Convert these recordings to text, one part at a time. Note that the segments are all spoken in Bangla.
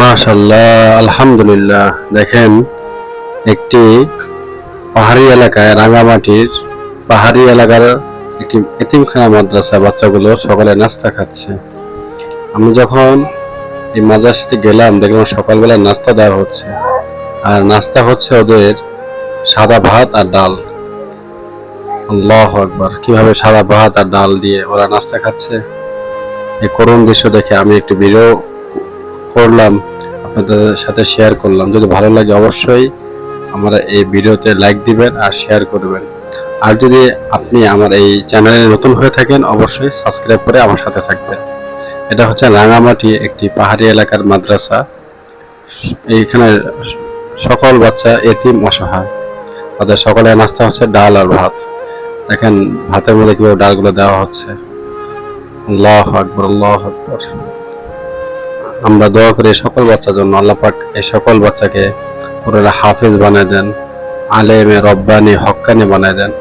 মাশাল্লাহ আলহামদুলিল্লাহ। দেখেন, একটি পাহাড়ি এলাকায় রাঙামাটির পাহাড়ি এলাকার একটি এতিমখানা মাদ্রাসা বাচ্চাগুলো সকালে নাস্তা খাচ্ছে। আমি যখন এই মাদ্রাসাতে গেলাম, দেখলাম সকালবেলা নাস্তা দেওয়া হচ্ছে। আর নাস্তা হচ্ছে ওদের সাদা ভাত আর ডাল। আল্লাহ আকবার, কীভাবে সাদা ভাত আর ডাল দিয়ে ওরা নাস্তা খাচ্ছে। এই করুণ দৃশ্য দেখে আমি একটু ভিডিও করলাম, আপনাদের সাথে শেয়ার করলাম। যদি ভালো লাগে অবশ্যই আমরা এই ভিডিওতে লাইক দিবেন আর শেয়ার করবেন। আর যদি আপনি আমার এই চ্যানেলে নতুন হয়ে থাকেন, অবশ্যই সাবস্ক্রাইব করে আমার সাথে থাকবেন। এটা হচ্ছে রাঙামাটি একটি পাহাড়ি এলাকার মাদ্রাসা। এইখানে সকল বাচ্চা এতিম অসহায়। তাদের সকলে নাস্তা হচ্ছে ডাল আর ভাত। দেখেন, ভাতের মধ্যে কীভাবে ডালগুলো দেওয়া হচ্ছে। আল্লাহ আকবর আল্লাহ আকবর। আমরা দোয়া করি সকল বাচ্চার জন্য, আল্লাহ পাক এই সকল বাচ্চাকে পুরোটা হাফেজ বানায় দেন, আলেমে রব্বানি, হক্কানি বানায় দেন।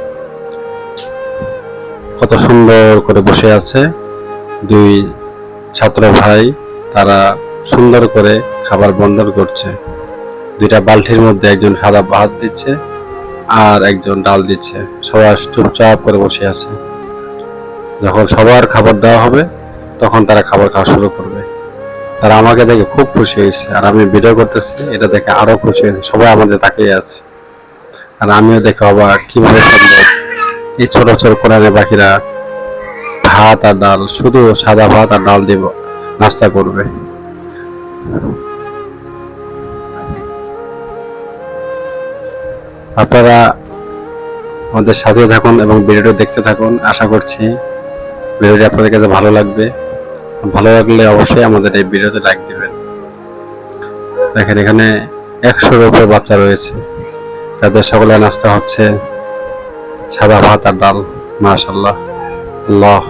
কত সুন্দর করে বসে আছে দুই ছাত্র ভাই, তারা সুন্দর করে খাবার বন্টন করছে। দুইটা বালতির মধ্যে একজন সাদা ভাত দিচ্ছে আর একজন ডাল দিচ্ছে। সবাই চুপচাপ করে বসে আছে। যখন সবার খাবার দেওয়া হবে, তখন তারা খাবার খাওয়া শুরু করবে। তারা আমাকে দেখে খুব খুশি হয়েছে, আর আমি ভিডিও করতেছি, এটা দেখে আরও খুশি হয়েছে, সবাই আমাদের তাকিয়ে আছে। আর আমিও দেখে অবাক, কীভাবে সম্ভব? এই ছোট ছোট কোরআনে বাকিরা ভাত আর ডাল, শুধু সাদা ভাত আর ডাল দিব নাস্তা করবে। আপনারা আমাদের সাথে থাকুন এবং ভিডিওটা দেখতে থাকুন, আশা করছি ভিডিওটি আপনাদের কাছে ভালো লাগবে, ভালো লাগলে অবশ্যই আমাদের এই ভিডিওতে লাইক দিবেন। দেখেন এখানে একশোর উপরে বাচ্চা রয়েছে। তাদের সকলে নাস্তা হচ্ছে সাদা ভাত আর ডাল মাশাল্লাহ আল্লাহ